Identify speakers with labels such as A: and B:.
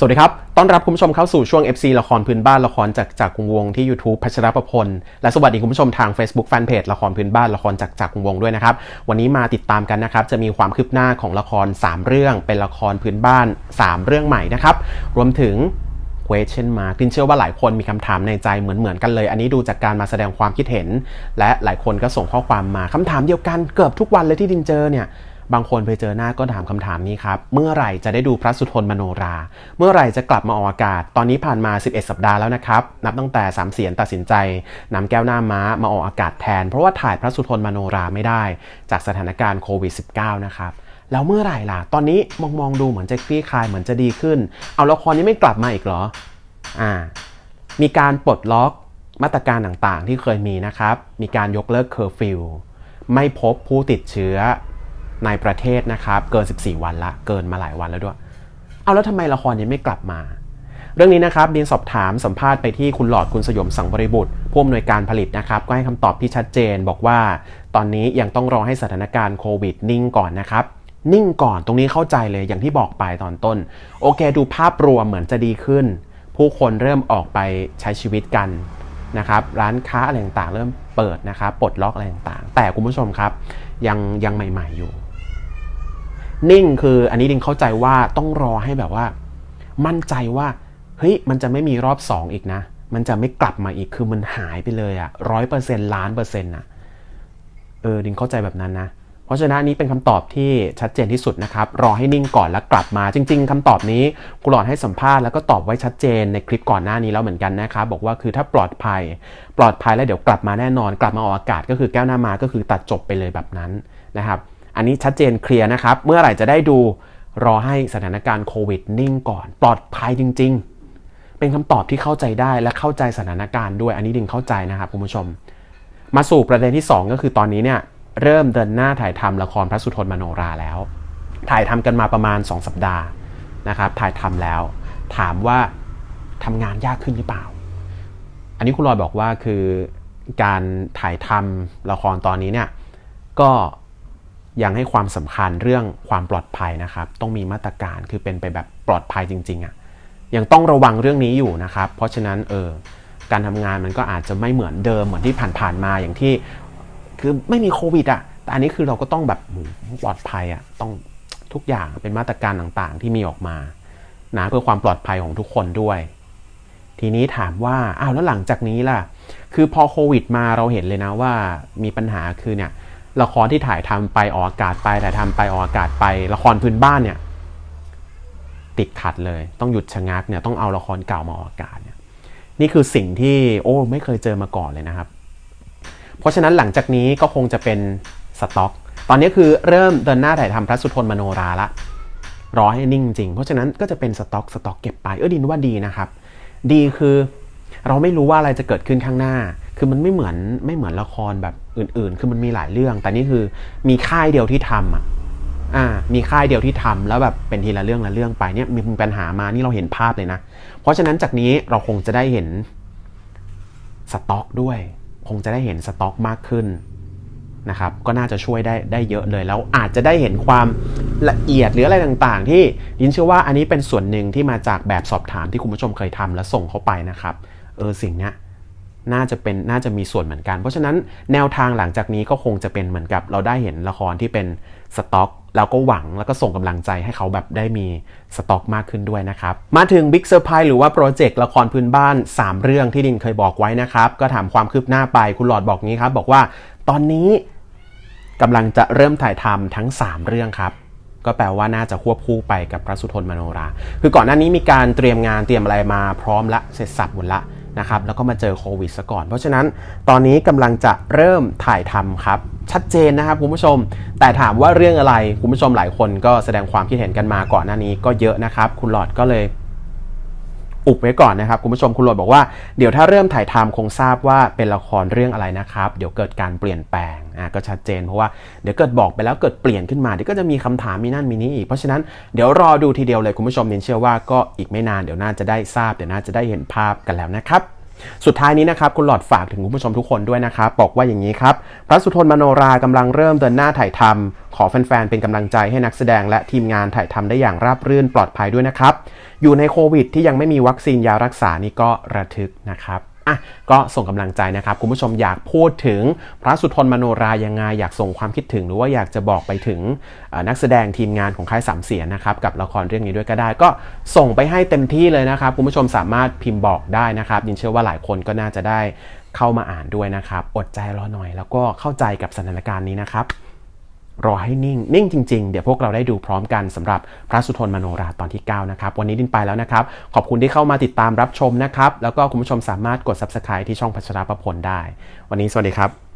A: สวัสดีครับ ต้อนรับคุณผู้ชมเข้าสู่ช่วง FC ละครพื้นบ้านละครจากจากกรุงวงที่ YouTube พัชรประพล และสวัสดีคุณผู้ชมทาง Facebook Fanpage ละครพื้นบ้านละครจากจากกรุงวงด้วยนะครับ วันนี้มาติดตามกันนะครับ จะมีความคืบหน้าของละคร 3 เรื่อง เป็นละครพื้นบ้าน 3 เรื่องใหม่นะครับ รวมถึง question mark ดินเชื่อว่าหลายคนมีคำถามในใจเหมือนเหมือนๆกันเลย อันนี้ดูจากการมาแสดงความคิดเห็น และหลายคนก็ส่งข้อความมาคำถามเดียวกันเกือบทุกวันเลยที่ดินเจอเนี่ย บางคนไปเจอหน้าก็ถามคำถามนี้ครับ เมื่อไหร่จะได้ดูพระสุทนมโนรา เมื่อไหร่จะกลับมาออกอากาศ ตอนนี้ผ่านมา 11 สัปดาห์แล้วนะครับ นับตั้งแต่สามเสียนตัดสินใจนำแก้วหน้าม้ามาออกอากาศแทน เพราะว่าถ่ายพระสุทนมโนราไม่ได้ จากสถานการณ์โควิด -19 นะครับแล้วเมื่อไหร่ล่ะ ตอนนี้มองมองๆดูเหมือนจะคลี่คลายเหมือนจะดีขึ้น เอาละครนี้ไม่กลับมาอีกเหรอ อ่า มีการปลดล็อกมาตรการต่างๆ ที่เคยมีนะครับ มีการยกเลิกเคอร์ฟิว ไม่พบผู้ติดเชื้อ ในประเทศนะครับเกิน 14 วันละเกินมาหลายวันแล้วด้วย เอาแล้วทำไมละครยังไม่กลับมา เรื่องนี้นะครับดินสอบถามสัมภาษณ์ไปที่คุณหลอดคุณสยมสังบริบุตรผู้อำนวยการผลิตนะครับ ก็ให้คำตอบที่ชัดเจนบอกว่า ตอนนี้ยังต้องรอให้สถานการณ์โควิดนิ่งก่อนนะครับนิ่งก่อนตรงนี้เข้าใจเลยอย่างที่บอกไปตอนต้น โอเค ดูภาพรวมเหมือนจะดีขึ้น ผู้คนเริ่มออกไปใช้ชีวิตกันนะครับร้านค้าอะไรต่างๆเริ่มเปิดนะครับปลดล็อกอะไรต่างๆ แต่คุณผู้ชมครับ ยังยังใหม่ ๆอยู่ นิ่งคืออันนี้ดิงเข้าใจว่าต้องรอให้แบบว่า มั่นใจว่าเฮ้ยมันจะไม่มีรอบสองอีกนะ มันจะไม่กลับมาอีกคือมันหายไปเลยอะร้อยเปอร์เซ็นต์ล้านเปอร์เซ็นต์อะเออดิงเข้าใจแบบนั้นนะเพราะฉะนั้นนี้เป็นคำตอบที่ชัดเจนที่สุดนะครับ รอให้นิ่งก่อนแล้วกลับมา จริง ๆคำตอบนี้คุหลอดให้สัมภาษณ์แล้วก็ตอบไว้ชัดเจนในคลิปก่อนหน้านี้แล้วเหมือนกันนะครับบอกว่าคือถ้าปลอดภัย ปลอดภัยแล้วเดี๋ยวกลับมาแน่นอน กลับมาออกอากาศก็คือแก้วหน้ามาก็คือตัดจบไปเลยแบบนั้นนะครับ อันนี้ชัดเจนเคลียร์นะครับ เมื่อไหร่จะได้ดูรอให้สถานการณ์โควิดนิ่งก่อน ปลอดภัยจริง ๆ เป็นคำตอบที่เข้าใจได้และเข้าใจสถานการณ์ด้วย อันนี้ดิงเข้าใจนะครับคุณผู้ชม มาสู่ประเด็นที่ 2 ก็คือตอนนี้เนี่ยเริ่มเดินหน้าถ่ายทำละครพระสุทนมโนราแล้ว ถ่ายทำกันมาประมาณ 2 สัปดาห์นะครับถ่ายทำแล้ว ถามว่าทำงานยากขึ้นหรือเปล่า อันนี้คุณลอยบอกว่าคือการถ่ายทำละครตอนนี้เนี่ยก็ ยังให้ความสำคัญเรื่องความปลอดภัยนะครับ ต้องมีมาตรการคือเป็นไปแบบปลอดภัยจริง ๆอะ่ะยังต้องระวังเรื่องนี้อยู่นะครับ เพราะฉะนั้นเออการทำงานมันก็อาจจะไม่เหมือนเดิมเหมือนที่ผ่านๆมาอย่างที่ คือไม่มีโควิดอะ่ะแต่อันนี้คือเราก็ต้องแบบปลอดภัยอะ่ะต้องทุกอย่างเป็นมาตรการต่างๆ ที่มีออกมานะเพื่อความปลอดภัยของทุกคนด้วย ทีนี้ถามว่าอ้าวแล้วหลังจากนี้ล่ะ คือพอโควิดมาเราเห็นเลยนะว่ามีปัญหาคือเนี่ย ละครที่ถ่ายทำไปออกอากาศไปถ่ายทำไปออกอากาศไป ละครพื้นบ้านเนี่ย ติดขัดเลย ต้องหยุดชะงักเนี่ยต้องเอาละครเก่ามาออกอากาศเนี่ยนี่คือสิ่งที่โอ้ไม่เคยเจอมาก่อนเลยนะครับ เพราะฉะนั้นหลังจากนี้ก็คงจะเป็นสต็อก ตอนนี้คือเริ่มเดินหน้าถ่ายทำพระสุทนมโนราละรอให้นิ่งจริง เพราะฉะนั้นก็จะเป็นสต็อกสต็อกเก็บไปเออดินว่าดีนะครับ ดีคือเราไม่รู้ว่าอะไรจะเกิดขึ้นข้างหน้า คือมันไม่เหมือนไม่เหมือนละครแบบอื่น ๆ คือมันมีหลายเรื่อง แต่นี่คือมีค่ายเดียวที่ทำอะอ่า มีค่ายเดียวที่ทำแล้วแบบเป็นทีละเรื่องละเรื่องไปเนี่ยมีปัญหามานี่เราเห็นภาพเลยนะ เพราะฉะนั้นจากนี้เราคงจะได้เห็นสต็อกด้วย คงจะได้เห็นสต็อกมากขึ้นนะครับ ก็น่าจะช่วยได้ได้เยอะเลยแล้วอาจจะได้เห็นความละเอียดหรืออะไรต่างๆ ที่ยินเชื่อว่าอันนี้เป็นส่วนหนึ่งที่มาจากแบบสอบถามที่คุณผู้ชมเคยทำแล้วส่งเข้าไปนะครับ เออสิ่งเนี้ย น่าจะเป็นน่าจะมีส่วนเหมือนกัน เพราะฉะนั้นแนวทางหลังจากนี้ก็คงจะเป็นเหมือนกับ เราได้เห็นละครที่เป็นสต็อกแล้วก็หวังแล้วก็ส่งกำลังใจให้เขาแบบได้มีสต็อกมากขึ้นด้วยนะครับ มาถึงบิ๊กเซอร์ไพรส์หรือว่าโปรเจกต์ละครพื้นบ้าน 3 เรื่องที่ดินเคยบอกไว้นะครับ ก็ถามความคืบหน้าไปคุณหลอดบอกงี้ครับ บอกว่าตอนนี้กำลังจะเริ่มถ่ายทำทั้ง 3 เรื่องครับ ก็แปลว่าน่าจะควบคู่ไปกับพระสุทนมโนรา คือก่อนหน้านี้มีการเตรียมงานเตรียมอะไรมาพร้อมละเสร็จสับหมดละ นะครับแล้วก็มาเจอโควิดซะก่อน เพราะฉะนั้นตอนนี้กำลังจะเริ่มถ่ายทำครับ ชัดเจนนะครับคุณผู้ชม แต่ถามว่าเรื่องอะไรคุณผู้ชมหลายคนก็แสดงความคิดเห็นกันมาก่อนหน้านี้ก็เยอะนะครับ คุณหลอดก็เลย อุบไว้ก่อนนะครับคุณผู้ชมคุณโรดบอกว่าเดี๋ยวถ้าเริ่มถ่ายทำคงทราบว่าเป็นละครเรื่องอะไรนะครับ เดี๋ยวเกิดการเปลี่ยนแปลงอะก็ชัดเจนเพราะว่าเดี๋ยวเกิดบอกไปแล้วเกิดเปลี่ยนขึ้นมาเดี๋ยวก็จะมีคำถามมีนั่นมีนี้อีก เพราะฉะนั้นเดี๋ยวรอดูทีเดียวเลยคุณผู้ชมเน้นเชื่อว่าก็อีกไม่นานเดี๋ยวน่าจะได้ทราบเดี๋ยวน่าจะได้เห็นภาพกันแล้วนะครับสุดท้ายนี้นะครับคุณหลอดฝากถึงคุณผู้ชมทุกคนด้วยนะครับ บอกว่าอย่างนี้ครับ พระสุทนมโนรากำลังเริ่มเดินหน้าถ่ายทำขอแฟนๆ เป็นกำลังใจให้นักแสดงและทีมงานถ่ายทำได้อย่างราบรื่นปลอดภัยด้วยนะครับ อยู่ในโควิดที่ยังไม่มีวัคซีนยารักษานี่ก็ระทึกนะครับอะก็ส่งกำลังใจนะครับ คุณผู้ชมอยากพูดถึงพระสุทนมโนรายังไงอยากส่งความคิดถึง หรือว่าอยากจะบอกไปถึงนักแสดงทีมงานของค่ายสามเสียนนะครับ กับละครเรื่องนี้ด้วยก็ได้ ก็ส่งไปให้เต็มที่เลยนะครับ คุณผู้ชมสามารถพิมพ์บอกได้นะครับยินเชื่อว่าหลายคนก็น่าจะได้เข้ามาอ่านด้วยนะครับ อดใจรอหน่อย แล้วก็เข้าใจกับสถานการณ์นี้นะครับ รอให้นิ่ง นิ่งจริง ๆ เดี๋ยวพวกเราได้ดูพร้อมกันสำหรับพระสุทนมโนราตอนที่ 9 นะครับ วันนี้ดินไปแล้วนะครับ ขอบคุณที่เข้ามาติดตามรับชมนะครับ แล้วก็คุณผู้ชมสามารถกด subscribe ที่ช่องพัชราประพลได้ วันนี้สวัสดีครับ